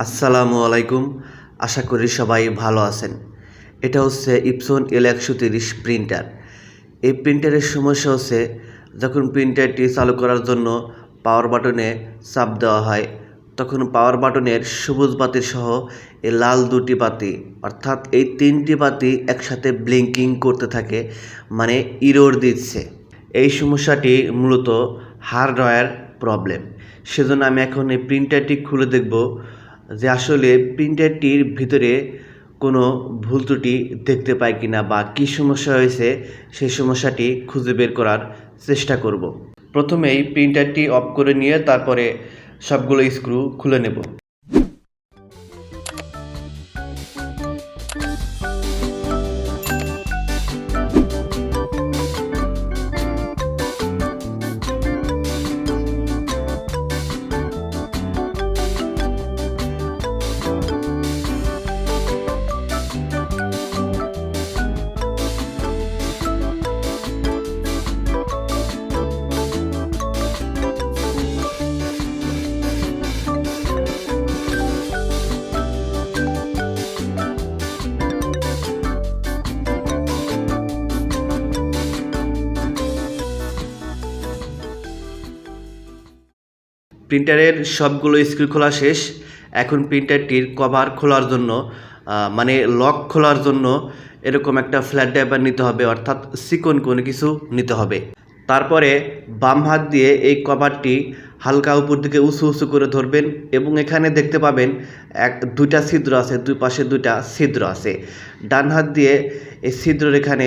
আসসালামু আলাইকুম। আশা করি সবাই ভালো আছেন। এটা হচ্ছে ইপসন এল একশো তিরিশ প্রিন্টার এই প্রিন্টারের সমস্যা হচ্ছে, যখন প্রিন্টারটি চালু করার জন্য পাওয়ার বাটনে চাপ দেওয়া হয়, তখন পাওয়ার বাটনের সবুজ বাতি সহ এই লাল দুটি বাতি, অর্থাৎ এই তিনটি বাতি একসাথে ব্লিঙ্কিং করতে থাকে মানে ইরোর দিচ্ছে। এই সমস্যাটি মূলত হার্ডওয়্যার প্রবলেম সেজন্য আমি এখন এই প্রিন্টারটি খুলে দেখব যে আসলে প্রিন্টারটির ভিতরে কোনো ভুল ত্রুটি দেখতে পাই কিনা বা কী সমস্যা হয়েছে, সেই সমস্যাটি খুঁজে বের করার চেষ্টা করব। প্রথমেই প্রিন্টারটি অফ করে নিয়ে তারপরে সবগুলো স্ক্রু খুলে নেব। প্রিন্টারের সবগুলো স্ক্রু খোলা শেষ। এখন প্রিন্টারটির কভার খোলার জন্য মানে লক খোলার জন্য এরকম একটা ফ্ল্যাট ড্রাইভার নিতে হবে, অর্থাৎ সিকন কোনো কিছু নিতে হবে। তারপরে বাম হাত দিয়ে এই কভারটি হালকা উপর দিকে উঁচু উঁচু করে ধরবেন এবং এখানে দেখতে পাবেন এক, দুইটা ছিদ্র আছে, দুই পাশে দুইটা ছিদ্র আছে। ডান হাত দিয়ে এই ছিদ্রের এখানে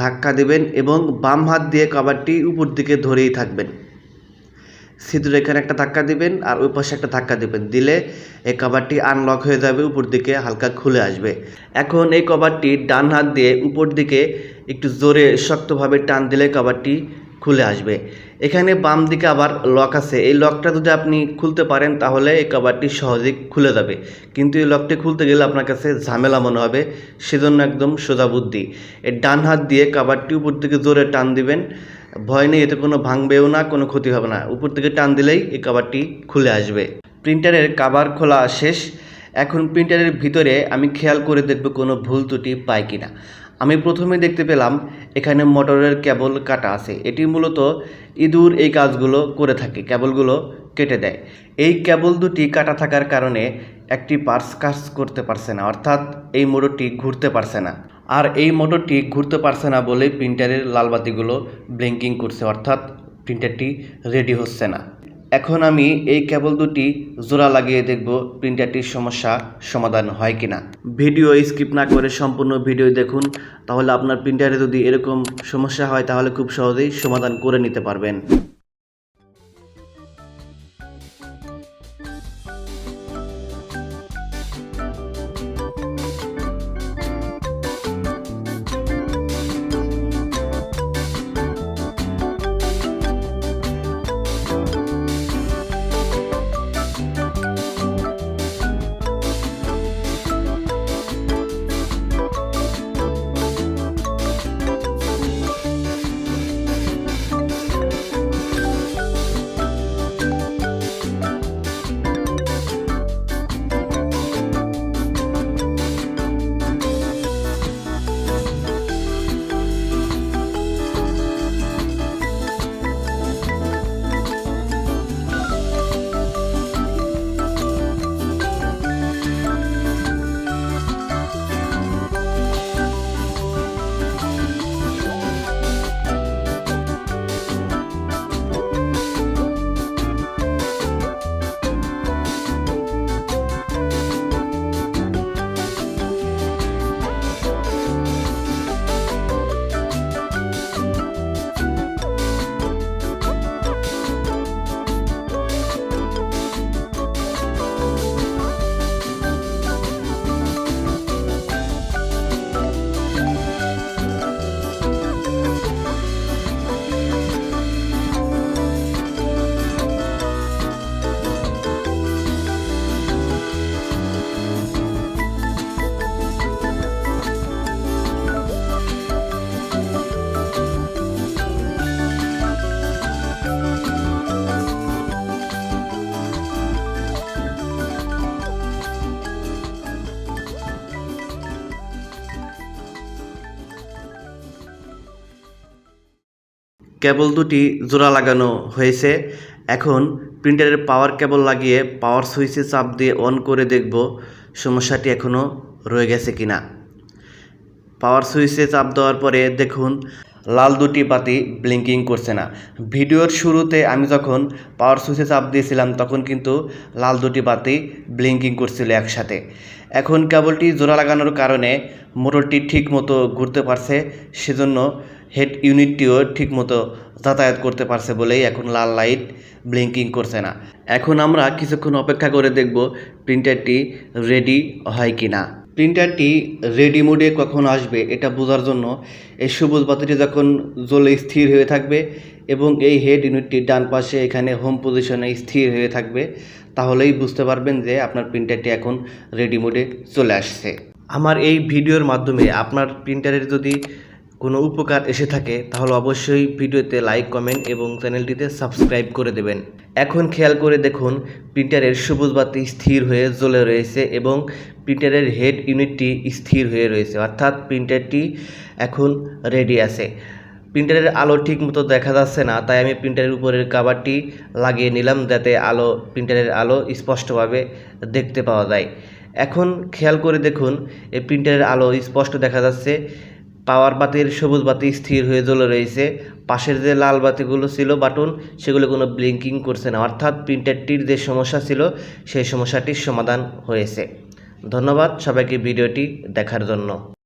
ধাক্কা দেবেন এবং বাম হাত দিয়ে কভারটি উপর দিকে ধরেই থাকবেন। ছিদ্র এখানে একটা ধাক্কা দিবেন আর ওই পাশে একটা ধাক্কা দিবেন। দিলে এই কভারটি আনলক হয়ে যাবে, উপর দিকে হালকা খুলে আসবে। এখন এই কভারটি ডান হাত দিয়ে উপর দিকে একটু জোরে শক্তভাবে টান দিলে কভারটি খুলে আসবে। এখানে বাম দিকে আবার লক আছে। এই লকটা যদি আপনি খুলতে পারেন, তাহলে এই কভারটি সহজেই খুলে যাবে। কিন্তু এই লকটি খুলতে গেলে আপনার কাছে ঝামেলা মনে হবে, সেজন্য একদম সোজা বুদ্ধি। এই ডান হাত দিয়ে কভারটি উপর দিকে জোরে টান দিবেন ভয় নেই, এতে কোনো ভাঙবেও না, কোনো ক্ষতি হবে না। উপর থেকে টান দিলেই এই কভারটি খুলে আসবে। প্রিন্টারের কাভার খোলা শেষ। এখন প্রিন্টারের ভিতরে আমি খেয়াল করে দেখব কোনো ভুল ত্রুটি পাই কিনা আমি প্রথমে দেখতে পেলাম, এখানে মোটরের কেবল কাটা আছে। এটি মূলত ইঁদুর এই কাজগুলো করে থাকে, কেবলগুলো কেটে দেয়। এই কেবল দুটি কাটা থাকার কারণে একটি পার্স কাজ করতে পারছে না, অর্থাৎ এই মোটরটি ঘুরতে পারছে না। আর এই মোটরটি ঘুরতে পারছে না বলে প্রিন্টারের লালবাতিগুলো ব্লিঙ্কিং করছে, অর্থাৎ প্রিন্টারটি রেডি হচ্ছে না। এখন আমি এই কেবল দুটি জোড়া লাগিয়ে দেখব প্রিন্টারটির সমস্যা সমাধান হয় কিনা। ভিডিও স্কিপ না করে সম্পূর্ণ ভিডিও দেখুন, তাহলে আপনার প্রিন্টারে যদি এরকম সমস্যা হয়, তাহলে খুব সহজেই সমাধান করে নিতে পারবেন। কেবল দুটি জোড়া লাগানো হয়েছে। এখন প্রিন্টারের পাওয়ার কেবল লাগিয়ে পাওয়ার সুইচে চাপ দিয়ে অন করে দেখব সমস্যাটি এখনও রয়ে গেছে কিনা। পাওয়ার সুইচে চাপ দেওয়ার পরে দেখুন, লাল দুটি বাতি ব্লিঙ্কিং করছে না। ভিডিওর শুরুতে আমি যখন পাওয়ার সুইচে চাপ দিয়েছিলাম, তখন কিন্তু লাল দুটি বাতি ব্লিঙ্কিং করছিল একসাথে। এখন কেবলটি জোড়া লাগানোর কারণে মোটরটি ঠিক মতো ঘুরতে পারছে, সেজন্য হেড ইউনিটটিও ঠিক মতো যাতায়াত করতে পারছে বলেই এখন লাল লাইট ব্লিঙ্কিং করছে না। এখন আমরা কিছুক্ষণ অপেক্ষা করে দেখব প্রিন্টারটি রেডি হয় কি না। প্রিন্টারটি রেডি মোডে কখন আসবে এটা বোঝার জন্য এই সবুজ বাতিটি যখন জ্বলে স্থির হয়ে থাকবে এবং এই হেড ইউনিটটির ডান পাশে এখানে হোম পজিশনে স্থির হয়ে থাকবে, তাহলেই বুঝতে পারবেন যে আপনার প্রিন্টারটি এখন রেডি মোডে চলে আসছে। আমার এই ভিডিওর মাধ্যমে আপনার প্রিন্টারের যদি কোনো উপকার এসে থাকে, তাহলে অবশ্যই ভিডিওতে লাইক কমেন্ট এবং চ্যানেলটিতে সাবস্ক্রাইব করে দেবেন। এখন খেয়াল করে দেখুন প্রিন্টারের সবুজ বাতি স্থির হয়ে জ্বলে রয়েছে এবং প্রিন্টারের হেড ইউনিটটি স্থির হয়ে রয়েছে। অর্থাৎ প্রিন্টারটি এখন রেডি আছে। প্রিন্টারের আলো ঠিক মতো দেখা যাচ্ছে না, তাই আমি প্রিন্টারের উপরের কাভারটি লাগিয়ে নিলাম যাতে আলো প্রিন্টারের আলো স্পষ্টভাবে দেখতে পাওয়া যায়। এখন খেয়াল করে দেখুন, এই প্রিন্টারের আলো স্পষ্ট দেখা যাচ্ছে। পাওয়ার বাতির, সবুজ বাতি স্থির হয়ে জ্বলে রয়েছে। পাশের যে লাল বাতিগুলো ছিল বাটন সেগুলো কোনো ব্লিঙ্কিং করছে না। অর্থাৎ প্রিন্টারটির যে সমস্যা ছিল, সেই সমস্যাটির সমাধান হয়েছে। ধন্যবাদ সবাইকে ভিডিওটি দেখার জন্য।